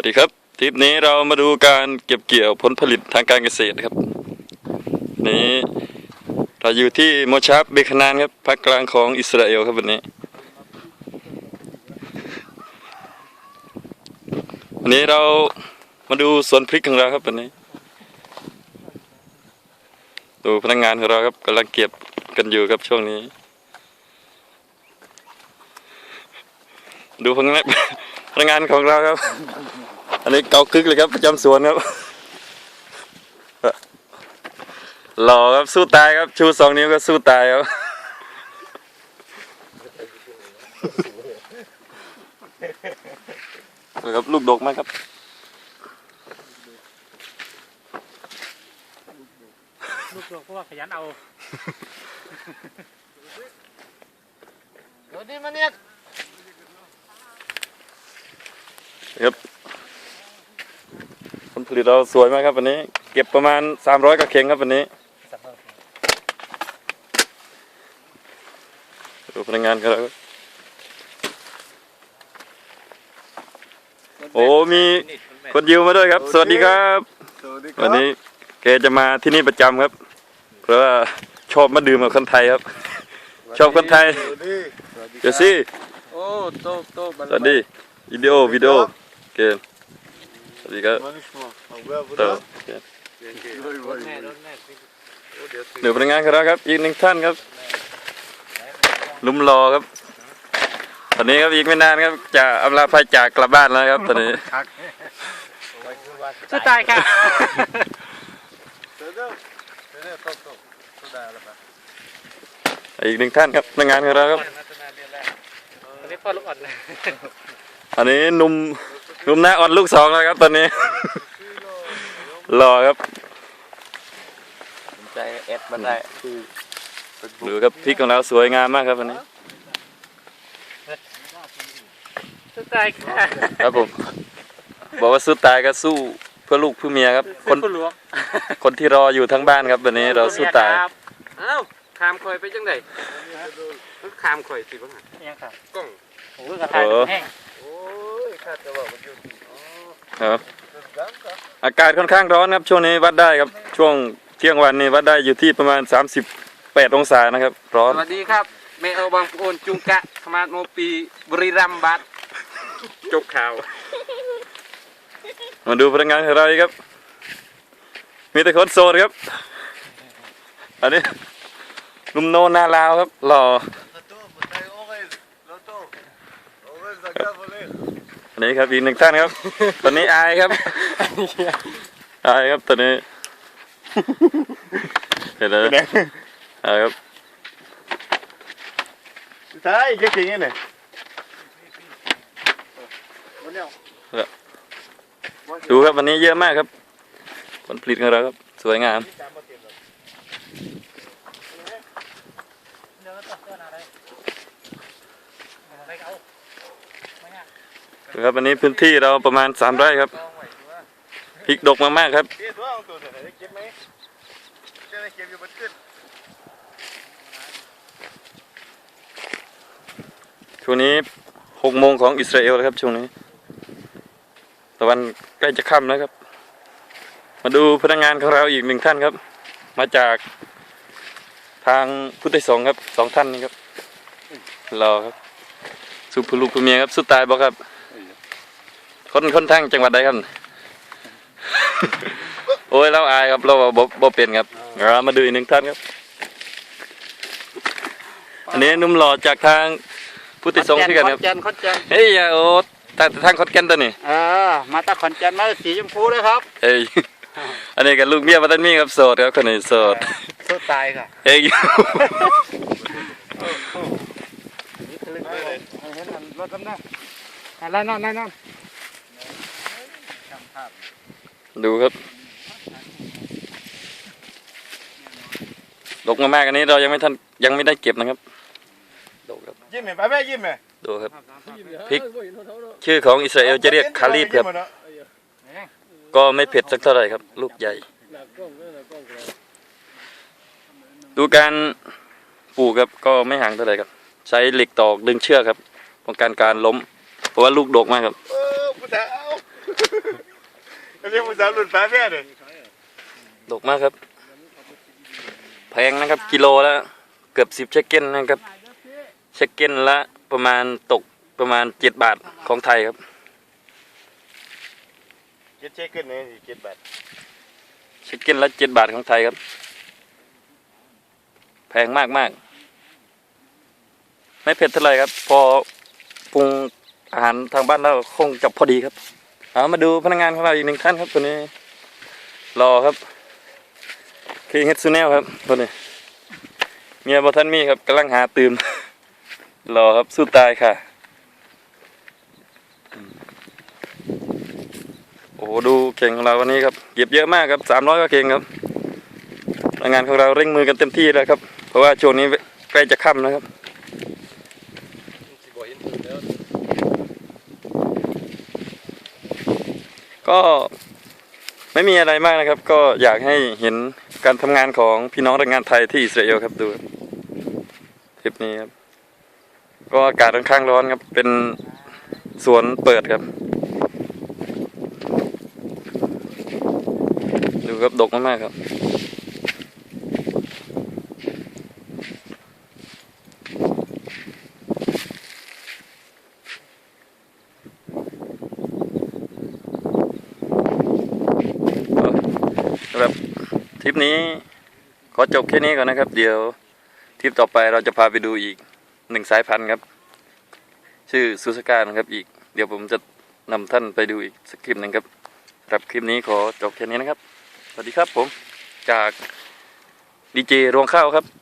วัสดีครับทริปนี้เรามาดูการเก็บเกี่ยวผลผลิตทางการเกษตรครับ นี้เราอยู่ที่โมชาบเบคานานครับภาคกลางของอิสราเอลครับวันนี้วันนี้เรามาดูสวนพริกของเราครับวันนี้ ดูพนักงานของเราครับกำลังเก็บกันอยู่ครับช่วงนี้ ดูพนักงาน พนักงานของเราครับ อันนี้เกาคึกเลยครับประจำสวนครับหล่อครับสู้ตายครับ ชูสองนิ้วก็สู้ตายครับครับลูกดกมากครับลูกๆเพราะว่าขยันเอาเดี๋ยวนี้มันเนี่ย ครับผลผลิตเราสวยมากครับวันนี้ เก็บประมาณ 300กว่าเข่งครับวันนี้ดูพนักงานกันแล้วครับโอ้มีคนยิวมาด้วยครับ สวัสดีครับสวัสดีควัรันบนี้แกจะมาที่นี่ประจำครับ เพราะว่าชอบมาดื่มกับคนไทยครับ ชอบคนไทยสวัสดีสวัสดีเดี๋ยวสิโอ้โตโตสวัสดีวิดีโอวิดีโอ โอเคสวัสดีครับมานิชมาเอาเว้ยต่อบุโอเคแม่รถแม่เดี๋ยวพนักงานของเราครับ อีกหนึ่งท่านครับ ลุมรอครับ ตอนนี้ครับอีกไม่นานครับ จะอำลาพายจากกลับบ้านแล้วครับ ตอนนี้สู้ตายค่ะเดี๋ยวเดี๋ยวเดี๋ยวโตโตโตได้แล้วครับอีกหนึ่งท่านครับพนักงานของเราครับ อันนี้พ่อลูกอ่อนเลยอันนี้หนุ่ม หนุ่มหน้าอ่อนลูกสองแล้วครับตอนนี้ รอครับใจเอสมันได้คือดูครับพริกของเราสวยงามมากครับวันนี้สู้ตายค่ะครับผมบอกว่าสู้ตายก็สู้เพื่อลูกเพื่อเมียครับ คนผู้หลวงคนที่รออยู่ทั้งบ้านครับวันนี้เราสู้ตายครับอ้าวขามคอยไปจังไดมันขามคอยสิบ่ฮะยังค่ะกล้องโอ้ยกระทายแห้ง โอ้ยข้าจะบอกมันอยู่ที่อ๋อครับเป็นกันครับ อากาศค่อนข้างร้อนครับ ช่วงนี้วัดได้ครับ ช่วงเที่ยงวันนี้วัดได้อยู่ที่ประมาณ 38 องศานะครับ ร้อสนวัสดีครับแม่เอาบางโอนจุงกะขมาดโมปีบุรีรัมย์บัดจบข่าว มาดูพนักงานของเราอีกครับ มีแต่คนโสดครับ อันนี้หนุ่มโนนาลาวครับหล่อ โตมันได้โอ้ยโลโตโอ้ยสักอย่างเลย อั นนี้ครับอีกหนึ่งท่านครับ ตอนนี้อายครับอายครับตอนนี้เห็นไหมอายครับใช่แค่จริงไงเนี่ยดูครับวันนี้เยอะมากครับ ผลผลิตของเราครับ สวยงามเดี๋ยวก็ต้องเตือนอะไรอะไรเอาไม่ยากดู ครับวันนี้พื้นที่เราประมาณสามไร่ครับพริกดกมากๆครับเก็บตัวเอาตัวไหนได้เก็บช่วงนี้หกโมงของอิสราเอลแล้วครับช่วงนี้ตะวันใกล้จะค่ำแล้วครับ มาดูพนักงานของเราอีกหนึ่งท่านครับ มาจากทางพุทธสงฆ์ครับสองท่านนี้ครับรอครับ สุภลูกผู้เมียครับ สุดตายบอกครับ คนคนทางจังหวัดใดครับ โอ้ยเราอายครับเราบ่บ่เป็นครับเรามาดูอีกหนึ่งท่านครับ อันนี้หนุ่มหล่อจากทางพุทธสงฆ์ที่กันครับขอนแก่นขอนแก่นเฮ้ยอย่าโอ้แต่ทางคดแกันตัวนี่เออมาตะขอนแก่นมาสีชมพูเลยครับ เอ้ยอันนี้กับลูกเมียปัตตานีครับโสดครับคนนี้โสดสู้ตายค่ะเอ้ยนี่คือเรื่องเห็นมันรถกำนันอะไรนอนนั่นนอน ดูครับดกมากๆอันนี้เรายังไม่ทันยังไม่ได้เก็บนะครับดูครับยิ้มไหมไปแม่ยิ้มไหมดูครับพริกชื่อของอิสราเอลจะเรียกคาลีฟครับ ก็ไม่เผ็ดสักเท่าไหร่ครับ ลูกใหญ่ ดูการปลูกครับก็ไม่ห่างเท่าไหร่ครับ ใช้เหล็กตอกดึงเชือกครับป้องกันการล้ม เพราะว่าลูกดกมากครับ เออผู้สาวอันนี้มึงสาวหลุดฟ้าแม่เลยดกมากครับ แพงนะครับ กิโลละเกือบสิบเชคเก้นนะครับ เชคเก้นละประมาณตกประมาณเจ็ดบาทของไทยครับเจ็ดเช็คขึ้นเลยเจ็ดบาทเชคเก้นละเจ็ดบาทของไทยครับ แพงมากมากๆไม่เผ็ดเท่าไหร่ครับ พอปรุงอาหารทางบ้านแล้วคงจะพอดีครับ เอามาดูพนักงานของเราอีกหนึ่งท่านครับตัวนี้รอครับคิงเฮดซูเนลครับตัวนี้เมียบอทันมีครับกำลังหาตื่มรอครับสู้ตายค่ะ โอ้โหดูเก่งของเราวันนี้ครับเก็บเยอะมากครับสามร้อยก็เก่งครับพนักงานของเราเร่งมือกันเต็มที่แล้วครับ เพราะว่าช่วงนี้ใกล้จะค่ำนะครับ ก็ไม่มีอะไรมากนะครับ ก็อยากให้เห็นการทำงานของพี่น้องแรงงานไทยที่อิสราเอลครับดูคลิปนี้ครับก็อากาศค่อนข้างร้อนครับเป็นสวนเปิดครับ ดูครับดกมากๆครับ สำหรับทริปนี้ขอจบแค่นี้ก่อนนะครับ เดี๋ยวทริปต่อไปเราจะพาไปดูอีกหนึ่งสายพันธุ์ครับ ชื่อซูสกานะครับอีก เดี๋ยวผมจะนำท่านไปดูอีกสักคลิปหนึ่งครับสำหรับคลิปนี้ขอจบแค่นี้นะครับ สวัสดีครับผมจากดีเจรวงข้าวครับ